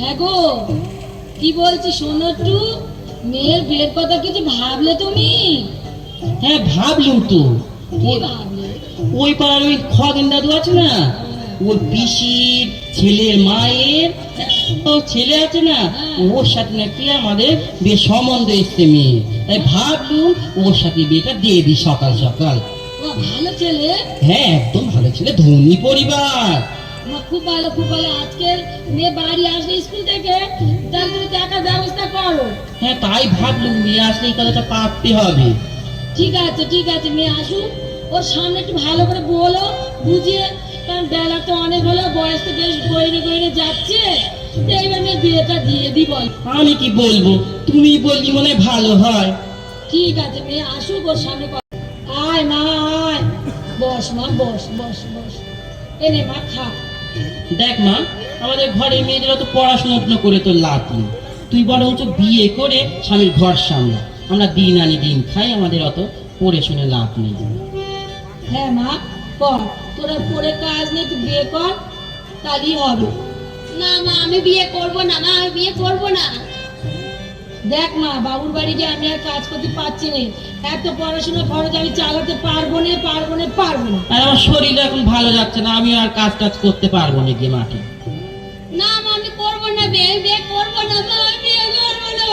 হ্যাঁ গো। কি বলছি শোনো একটু? মেয়ের বিয়ের কথা কিছু ভাবলে তুমি? হ্যাঁ ভাবলুম তো। কি ওই- ভাবলে? ওই পাড়ার ওই খগেন দাদু আছে না? ওই পিসির ছেলের মায়ের ও ছেলে আছে না? ওর সাথে নাকি আমাদের বিয়ে সম্বন্ধ এসছে মেয়ে তাই ভাবলুম ওর সাথে বিয়েটা দিয়ে দিই সকাল সকাল। ও ভালো ছেলে? হ্যাঁ একদম ভালো ছেলে ধনী পরিবার। খুব ভালো খুব ভালো আজকের মেয়ে বাড়ি আসলে স্কুল থেকে তাহলে তুমি টাকার ব্যবস্থা করো। হ্যাঁ তাই ভাবলুম মেয়ে আসলে এই কথাটা পারতে হবে। ঠিক আছে ঠিক আছে মেয়ে আসুক। ওর সামনে একটু ভালো করে বলো বুঝিয়ে কারণ বেলা তো অনেক হলো বয়স তো বেশ গইরে গইরে যাচ্ছে। এইবার মেয়ে বিয়েটা দিয়ে দি বল। আমি কি বলব? তুমি বললি মনে ভালো হয়। ঠিক আছে মেয়ে আসুক ওর সামনে আয় মা আয়। বস মা বস বস বস। এনে মা খা। দেখ মা, আমাদের ঘরে মেয়েদের অত পড়াশোনা করে তো লাভ নেই। তুই বরঞ্চ বিয়ে করে স্বামীর ঘর সামলা। আমরা দিন আনি দিন খাই, আমাদের অত পড়ে শুনে লাভ নেই। হ্যাঁ মা তোরা পরে কাজ নেই তুই বিয়ে কর, তাহলেই হবে। না মা, আমি বিয়ে করব না, মা, আমি বিয়ে করব না। দেখ মা বাবুর বাড়ি গিয়ে আমি আর কাজ করতে পারছি না। এত পড়াশোনা খরচ আমি চালাতে পারব না পারব না পারব না। আর আমার শরীর এখন ভালো যাচ্ছে না আমি আর কাজ টাজ করতে পারব না গিয়ে মাঠে। না মা আমি করব না বিয়ে বিয়ে করব না মা আমি বিয়ে করব না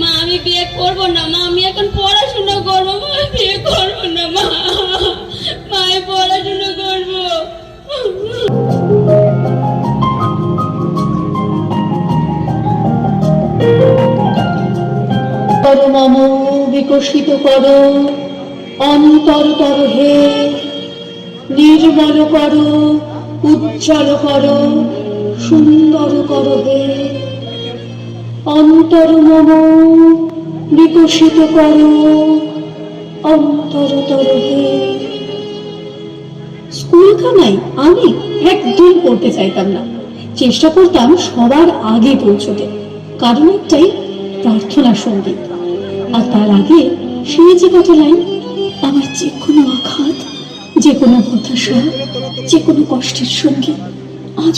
মা। আমি বিয়ে করব না মা আমি এখন পড়াশোনা করব মা বিয়ে করব না মা। মা পড়াশোনা করব। মম বিকশিত কর। অন্তর তর হে। নির্মল কর, উজ্জ্বল কর, সুন্দর কর হে। অন্তর মম বিকশিত কর, অন্তর তর হে। স্কুলখানায় আমি একদম পড়তে চাইতাম না। চেষ্টা করতাম সবার আগে পৌঁছতে। কারণ একটাই, প্রার্থনা সংগীত। আর তার আগে সেই যে কত লাইন, আমার যে কোনো আঘাত, যে কোনো হতাশা, যে কোনো কষ্টের সঙ্গে আজ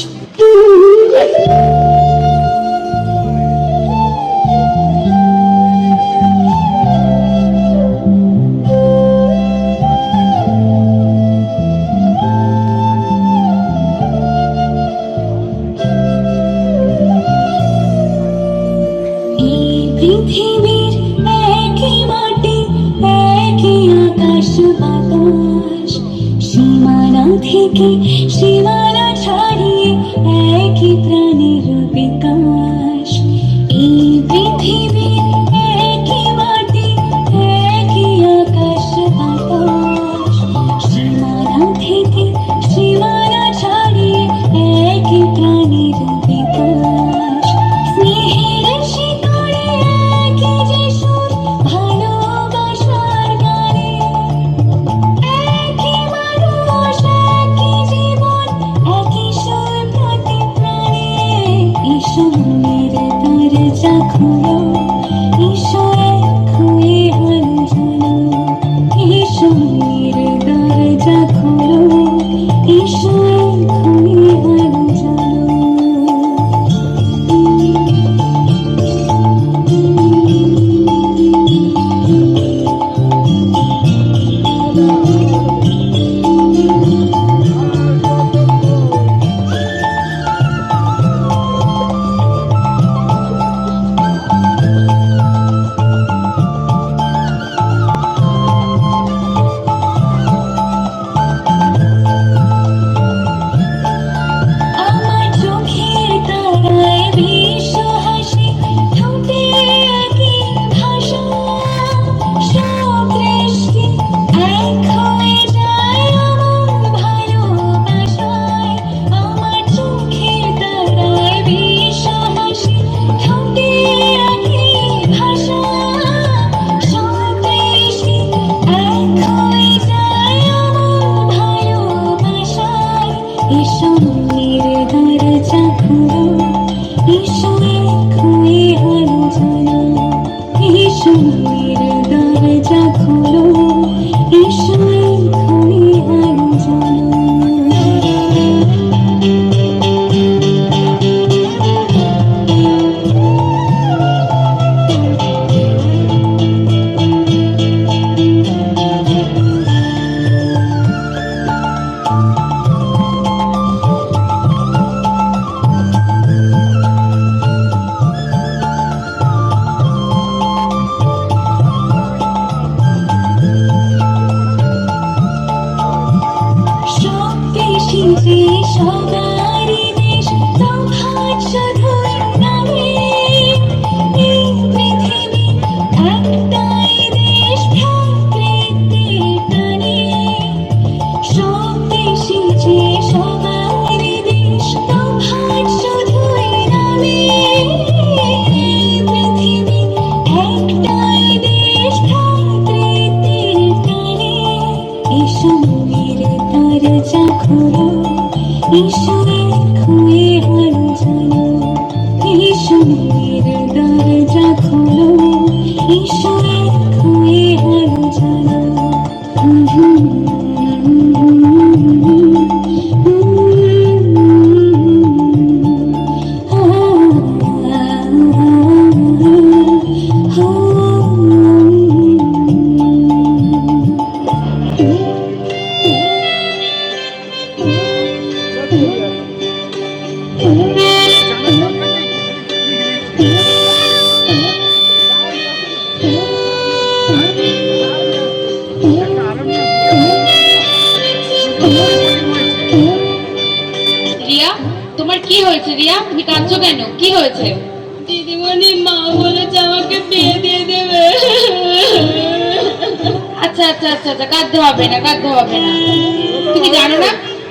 বাতাস সীমানা থেকে সীমানা এসো তার দরজা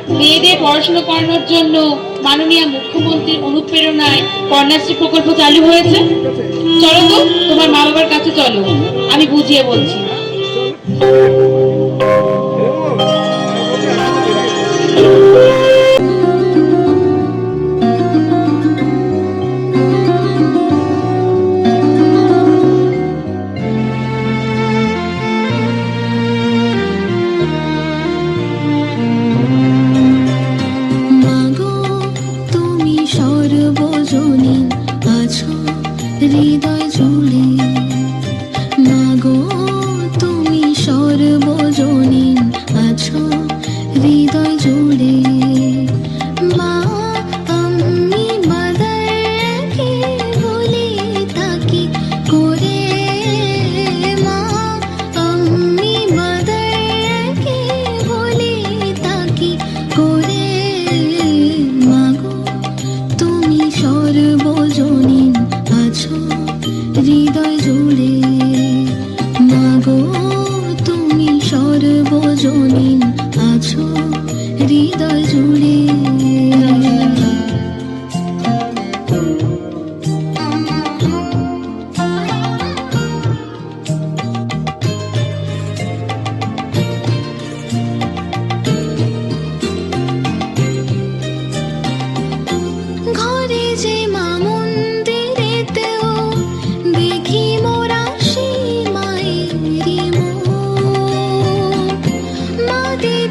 মেয়েদের পড়াশুনো করানোর জন্য মাননীয় মুখ্যমন্ত্রীর অনুপ্রেরণায় কন্যাশ্রী প্রকল্প চালু হয়েছে। চলো তো, তোমার মা বাবার কাছে চলো। আমি বুঝিয়ে বলছি। 你的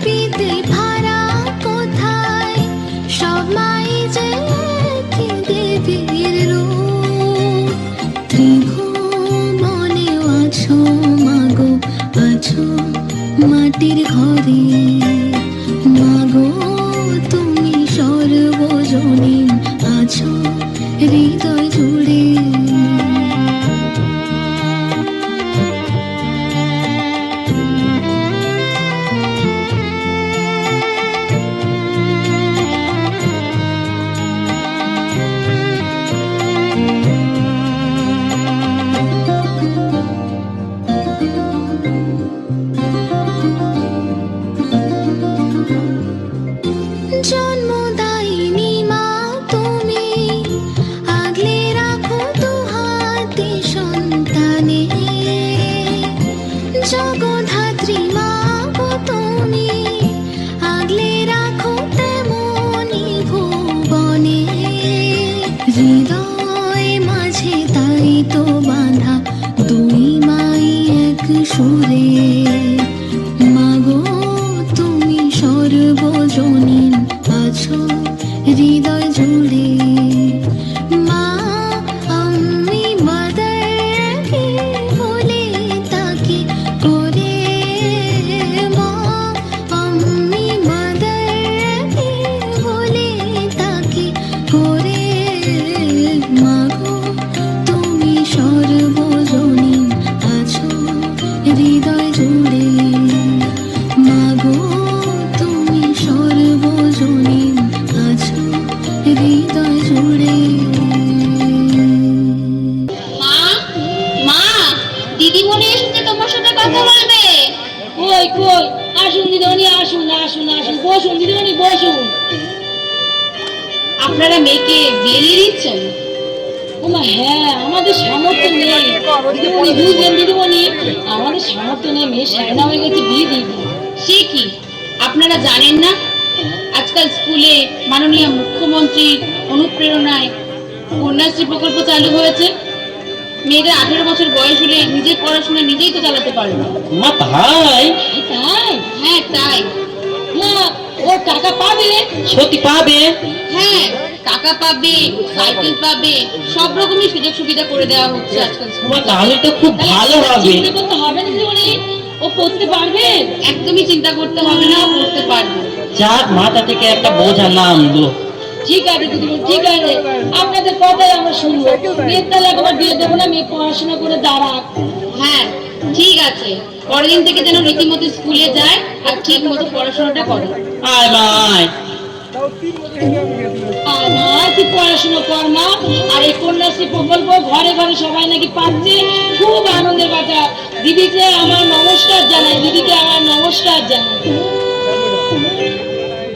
বিদে ভাড়া কোথায়? সবাই যে মাগো আছো মাটির ঘরে। স্কুলে মাননীয় মুখ্যমন্ত্রীর অনুপ্রেরণায় কন্যাশ্রী প্রকল্প চালু হয়েছে। মেয়েদের আঠেরো বছর বয়স হলে নিজের পড়াশোনা নিজেই তো চালাতে পারবে মা তাই? তাই? হ্যাঁ তাই। ও টাকা পাবে? সত্যি পাবে? হ্যাঁ টাকা পাবে সাইকেল পাবে সব রকমের সুযোগ সুবিধা করে দেওয়া হচ্ছে আজকাল তাহলে তো খুব ভালো হবে। চিন্তা করতে হবে না মানে ও করতে পারবে? একদমই চিন্তা করতে হবে না ও করতে পারবে। যাক মাথা থেকে একটা বোঝা নামলো ঠিক আছে দিদি ঠিক আছে। আপনাদের কথাই আমরা শুনব। মেয়ের তাহলে একবার বিয়ে দেবো না মেয়ে পড়াশোনা করে দাঁড়াক। হ্যাঁ ঠিক আছে। পরের দিন থেকে যেন রীতিমতো স্কুলে যায় আর ঠিক মতো পড়াশোনাটা করে। আয় মা আয়। তুই পড়াশোনা কর মা? আর এই কন্যাশ্রী প্রকল্প ঘরে ঘরে সবাই নাকি পাচ্ছে। খুব আনন্দের কথা দিদিকে আমার নমস্কার জানাই দিদিকে আমার নমস্কার জানাই।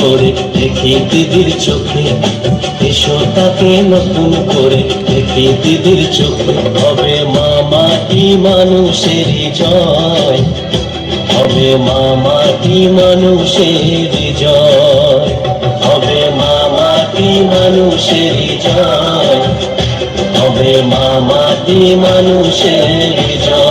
করে দেখি দিদির চোখে। এসো তাকে নতুন করে দেখি দিদির চোখে। হবে মা মাটি মানুষেরই জয় হবে মা মাটি মানুষের জয় হবে মা মাটি মানুষের জয় হবে মা মাটি মানুষের জয়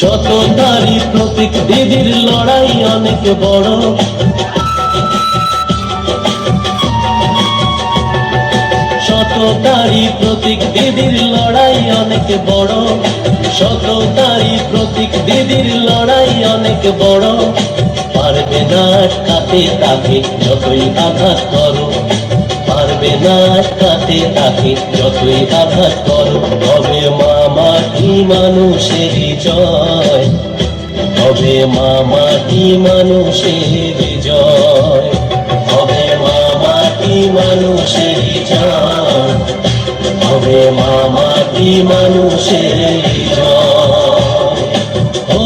শততারি প্রতীক দিদির লড়াই অনেক বড়। শততারি প্রতীক দিদির লড়াই অনেক বড়। সততারি প্রতীক দিদির লড়াই অনেক বড়। পারবে না আটকাতে তাকে, যতই আঘাত করো। পারবে না আটকাতে তাকে যতই আঘাত করো, তবে মা মাটি মানুষের জয় তবে মা মাটি মানুষের জয় তবে মা মাটি মানুষের জয় তবে মা মাটি মানুষের জয় ও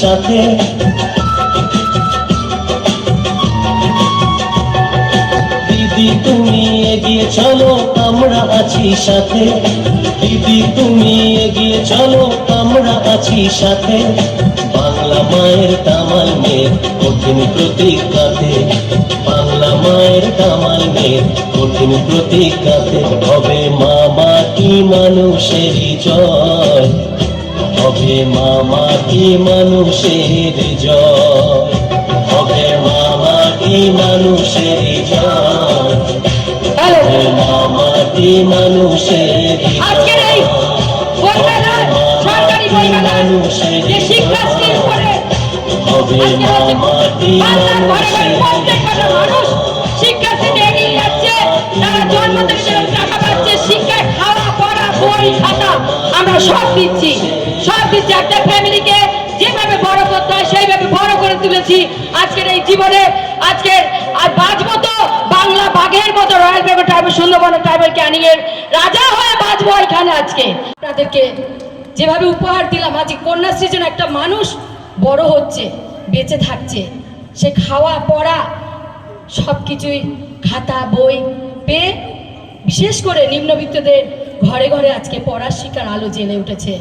সাথে। দিদি, তুমি এগিয়ে চলো, আমরা আছি সাথে। দিদি, তুমি এগিয়ে চলো, আমরা আছি সাথে। বাংলা মায়ের কামাল মেয়ের কঠিন প্রতিজ্ঞাতে। বাংলা মায়ের কামাল মেয়ের কঠিন প্রতিজ্ঞাতে। হবে মা মাটি মানুষেরই জয়। হবে মা মাটি মানুষের জয়? হবে মা মাটি মানুষের জয়? হবে মা মাটি মানুষের আজকের এই সরকারি হবে মানুষের প্রত্যেকটা মানুষ শিক্ষাশ্রী নিয়ে এগিয়ে যাচ্ছে তারা জন্ম থেকে টাকা পাচ্ছে শিক্ষায় খাওয়া পড়া বই খাতা আমরা সব দিচ্ছি। সব দিচ্ছি, একটা ফ্যামিলিকে যেভাবে বড় করতে হয়, সেইভাবে বড় করে তুলেছি আজকের এই জীবনে। আজকের আর বাঁচবো তো বাংলা বাঘের মতো রয়্যাল বেঙ্গল ট্রাইবেল সুন্দরবনের ট্রাইবেল ক্যানিং এর রাজা হয়ে বাঁচবো এখানে আজকে। আপনাদেরকে যেভাবে উপহার দিলাম আজকে কন্যাশ্রী যেন একটা মানুষ বড় হচ্ছে, বেঁচে থাকছে। সে খাওয়া, পড়া সব কিছুই খাতা, বই পেয়ে বিশেষ করে নিম্নবিত্তদের ঘরে ঘরে আজকে পড়ার শিকার আলো জেলে উঠেছে।